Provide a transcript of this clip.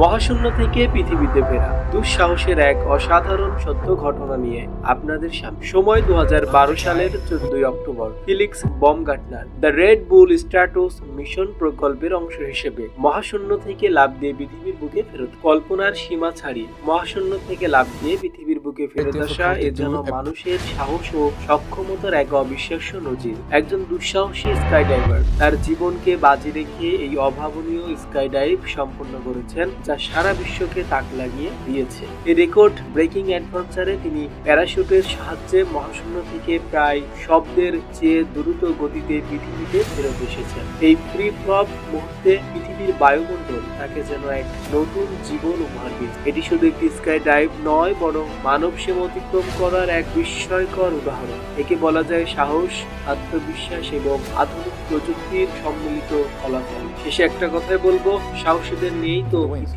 মহাশূন্য থেকে পৃথিবীতে ফেরা। দুঃসাহসের এক অসাধারণ সত্য ঘটনা নিয়ে আপনাদের সামনে। সময় দু হাজার বারো সালের চোদ্দই October, Felix Baumgartner the Red Bull Stratos mission প্রকল্পের অংশ হিসেবে মহাশূন্য থেকে লাভ দিয়ে পৃথিবীর বুকে ফেরত। কল্পনার সীমা ছাড়িয়ে মহাশূন্য থেকে লাভ দিয়ে পৃথিবীর বুকে ফেরত আসা এ যেন মানুষের সাহস ও সক্ষমতার এক অবিশ্বাস্য নজির। একজন দুঃসাহসী স্কাই ডাইভার তার জীবনকে বাজি রেখে এই অভাবনীয় স্কাই ডাইভ সম্পন্ন করেছেন যা সারা বিশ্বকে তাক লাগিয়ে দিয়েছে। এই রেকর্ড ব্রেকিং অ্যাডভেঞ্চারে তিনি প্যারাশুটের সাহায্যে মহাশূন্য থেকে প্রায় শব্দের চেয়ে দ্রুত গতিতে পৃথিবীতে ফেরত এসেছেন। এই ফ্রি ফ্লপ মুহূর্তে পৃথিবীর বায়ুমণ্ডল তাকে যেন এক নতুন জীবন উপহার দিয়েছে। এটি শুধু একটি স্কাই ডাইভ নয় বরং মানব সীমা অতিক্রম করার এক বিস্ময়কর উদাহরণ। একে বলা যায় সাহস, আত্মবিশ্বাস এবং আধুনিক প্রযুক্তির সম্মিলিত ফলাফল। শেষে একটা কথাই বলব, সাহসীদের নিয়েই তো